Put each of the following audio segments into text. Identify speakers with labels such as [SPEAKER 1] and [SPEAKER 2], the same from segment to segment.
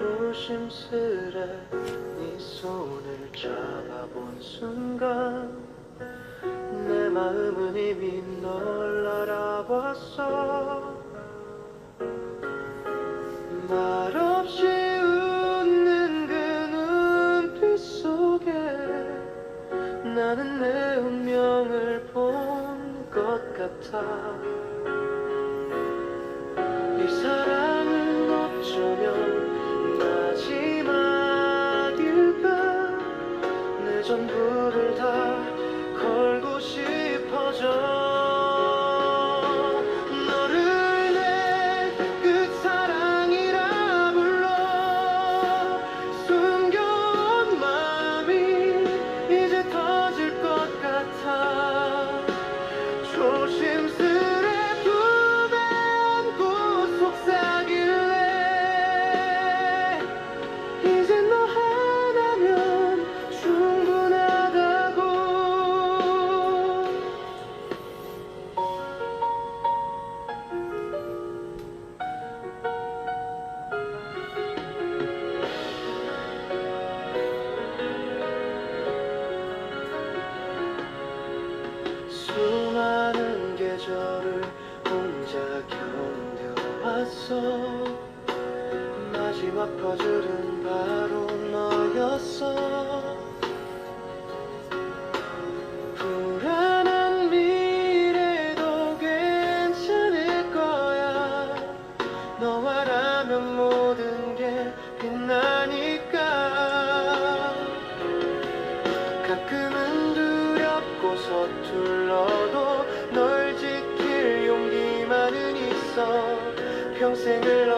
[SPEAKER 1] 조심스레 네 손을 잡아본 순간 내 마음은 이미 널 알아봤어. 말 없이 웃는 그 눈빛 속에 나는 내 운명을 본 것 같아. 거절은 바로 너였어. 불안한 미래도 괜찮을 거야. 너와라면 모든 게 빛나니까. 가끔은 두렵고 서툴러도 널 지킬 용기만은 있어. 평생을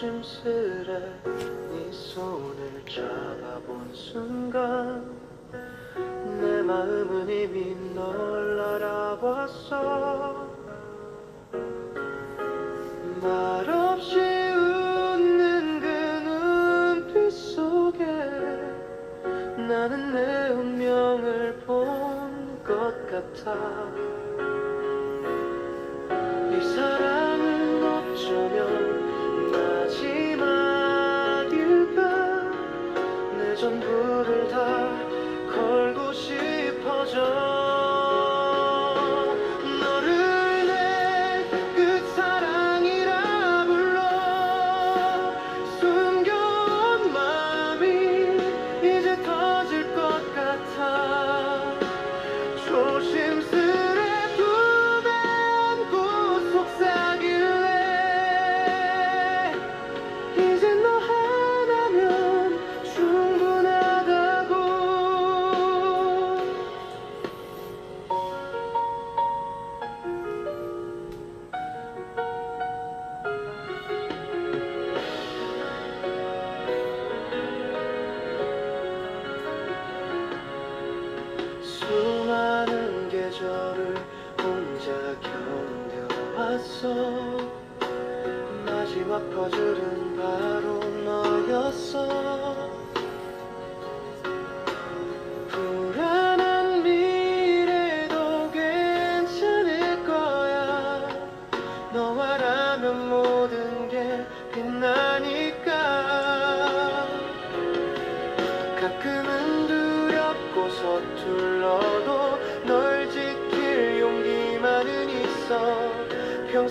[SPEAKER 1] 조심스레 네 손을 잡아본 순간 내 마음은 이미 널 알아봤어. 말없이 웃는 그 눈빛 속에 나는 내 운명을 본 것 같아.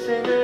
[SPEAKER 1] send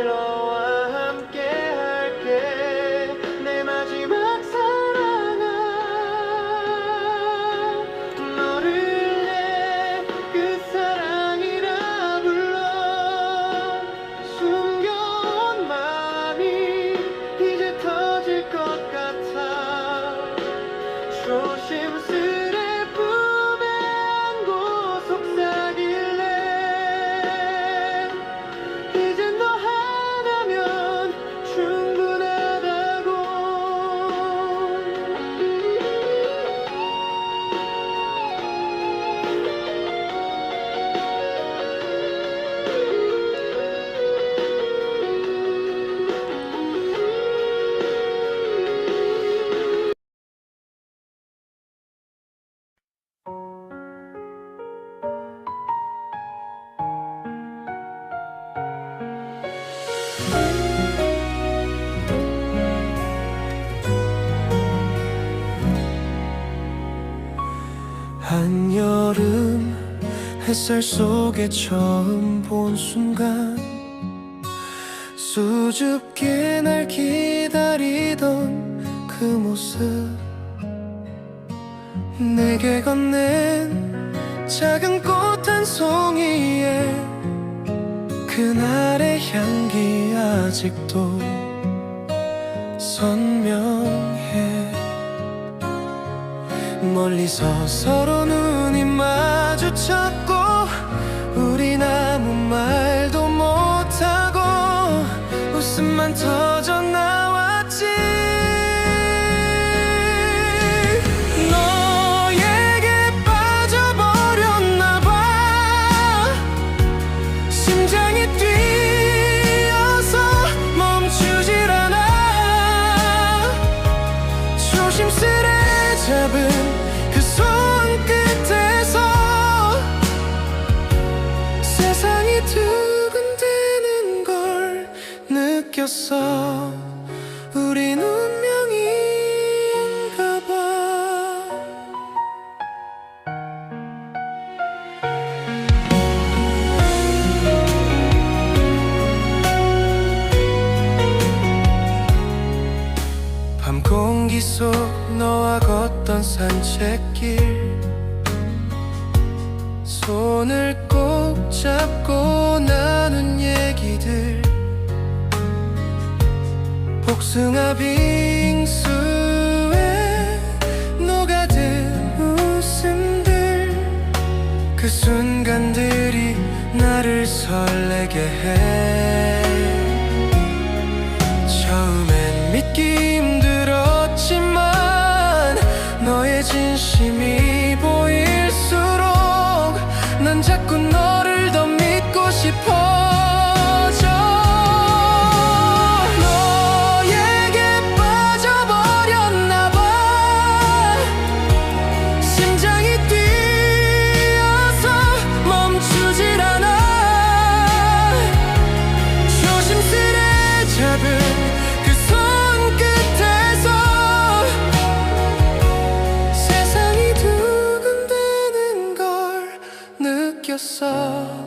[SPEAKER 1] 햇살 속에 처음 본 순간 수줍게 날 기다리던 그 모습. 내게 건넨 작은 꽃 한 송이에 그날의 향기 아직도 선명해. 멀리서 서로 눈이 마주쳤 조심스레 잡은 그 손끝에서 세상이 두근대는 걸 느꼈어 복숭아 빙수에 녹아든 웃음들. 그 순간들이 나를 설레게 해 느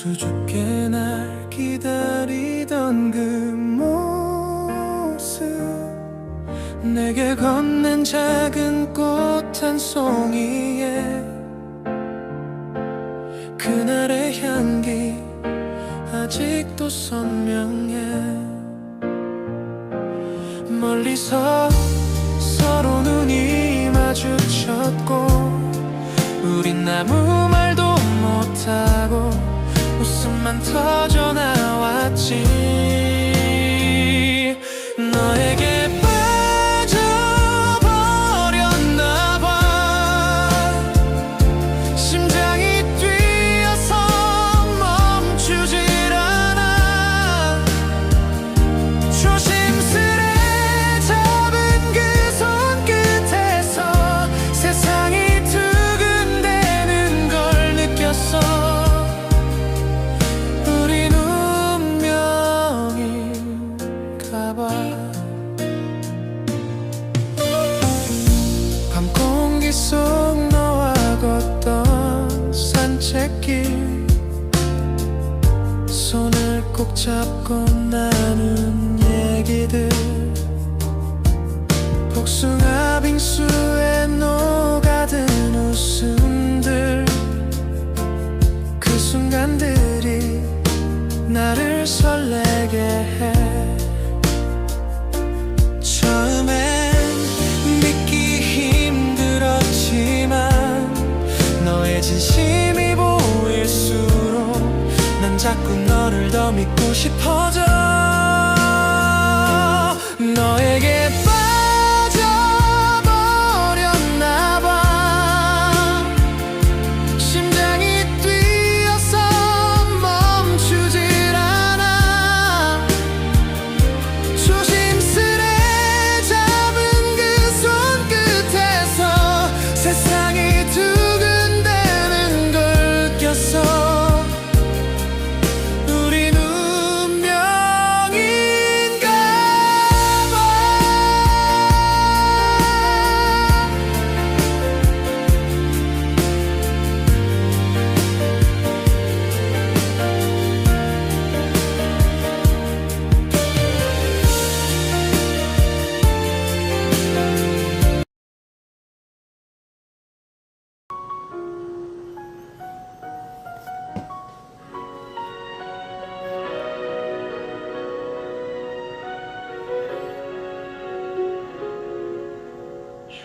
[SPEAKER 1] 수줍게 날 기다리던 그 모습. 내게 건넨 작은 꽃 한 송이에 그날의 향기 아직도 선명해. 멀리서 서로 눈이 마주쳤고 우린 아무 말도 못하고 웃음만 터져 나왔지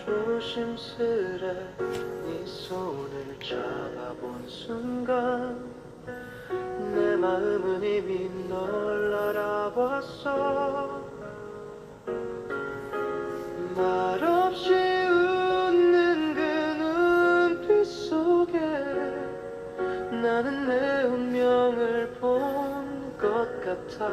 [SPEAKER 1] 조심스레 네 손을 잡아본 순간 내 마음은 이미 널 알아봤어. 말없이 웃는 그 눈빛 속에 나는 내 운명을 본 것 같아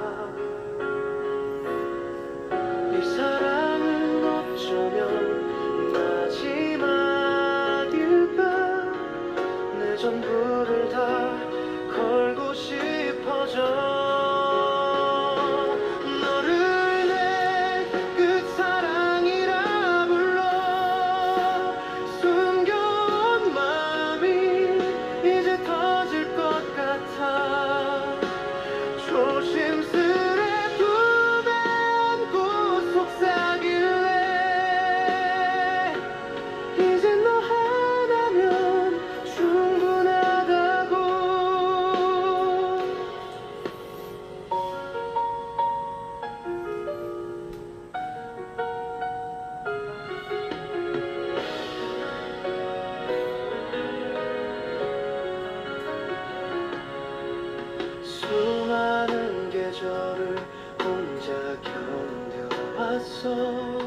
[SPEAKER 1] 견뎌왔어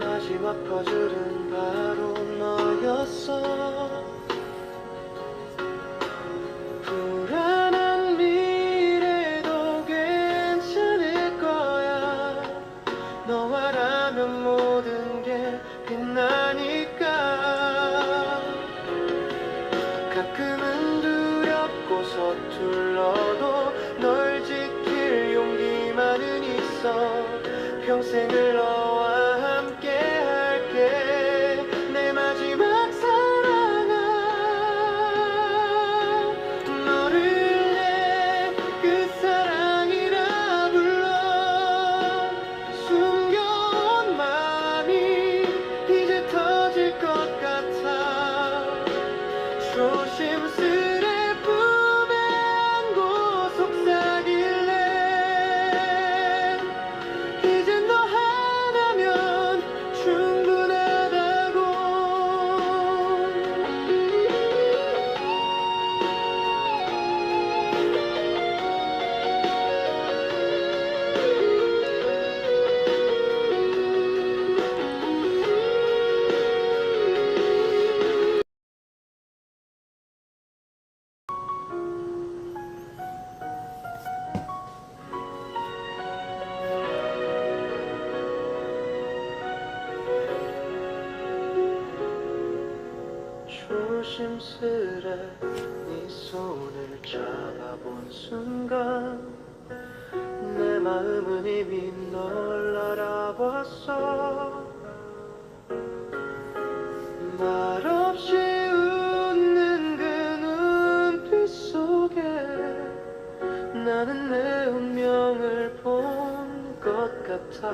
[SPEAKER 1] 마지막 퍼즐은 바로 너였어 조심스레 네 손을 잡아본 순간 내 마음은 이미 널 알아봤어. 말없이 웃는 그 눈빛 속에 나는 내 운명을 본 것 같아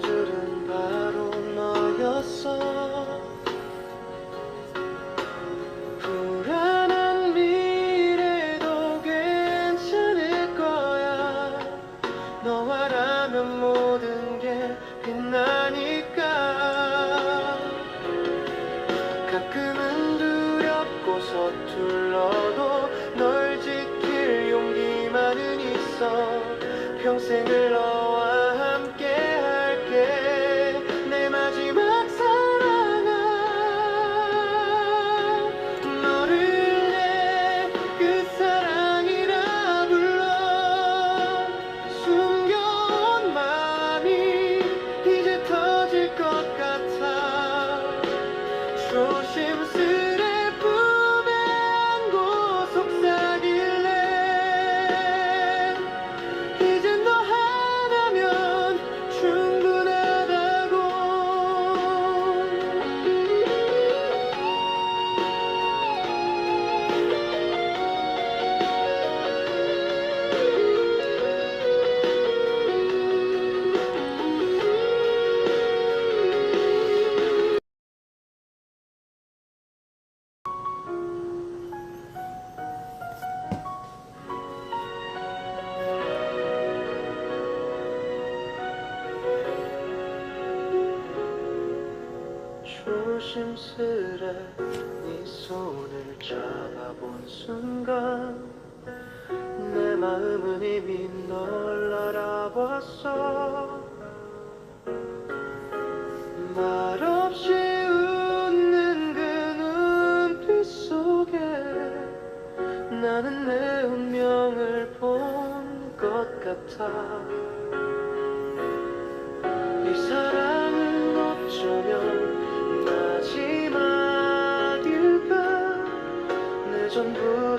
[SPEAKER 1] 퍼즐은 바로 너였어. 불안한 미래도 괜찮을 거야. 너와라면 모든 게 빛나니까. 가끔은 두렵고 서툴러도 널 지킬 용기만은 있어. 평생 조심스레 네 손을 잡아본 순간 내 마음은 이미 널 알아봤어. 말없이 웃는 그 눈빛 속에 나는 내 운명을 본 것 같아. 이 사랑 내전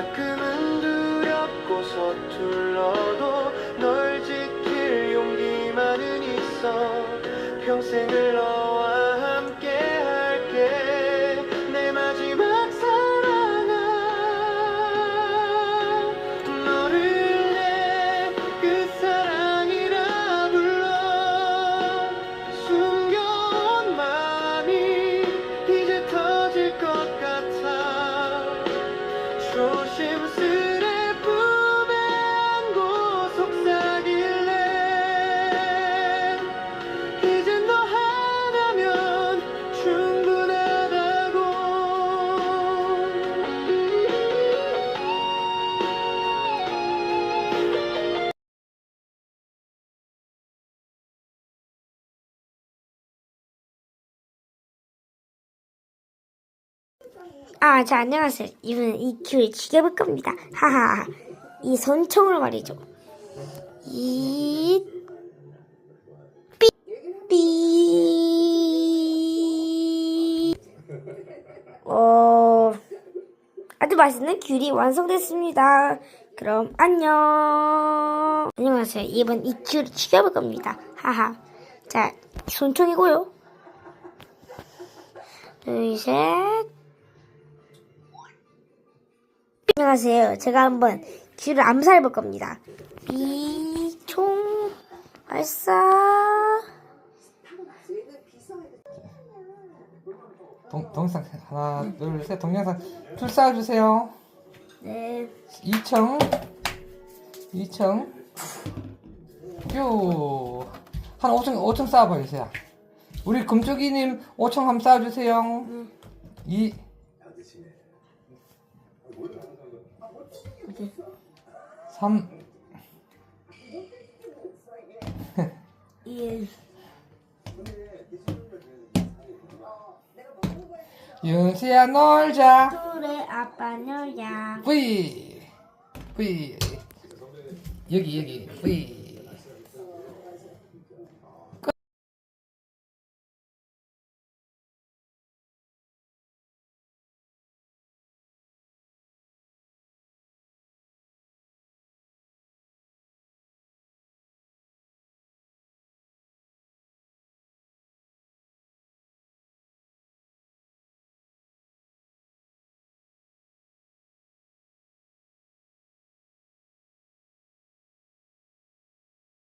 [SPEAKER 1] 가
[SPEAKER 2] 아, 자, 안녕하세요. 이번엔 이 큐를 죽여볼 겁니다. 하하. 이 선총으로 말이죠. 이, 삐, 삐. 어, 아주 맛있는 귤이 완성됐습니다. 그럼 안녕. 안녕하세요. 이번 이 큐를 죽여볼 겁니다. 하하. 자, 손총이고요. 둘, 셋. 안녕하세요. 제가 한번 쥐를 암살해 볼 겁니다. 비총 발사.
[SPEAKER 3] 동, 동영상 하나 둘 셋 동영상 출사해 주세요
[SPEAKER 2] 네.
[SPEAKER 3] 2층 2층 뾰 한 5층 5층 쌓아보세요 우리 금쪽이님 5층 한번 쌓아주세요 2 3
[SPEAKER 2] 예.
[SPEAKER 3] 윤수야 놀자.
[SPEAKER 2] 그래 아빠 너야.
[SPEAKER 3] V V 여기 여기. V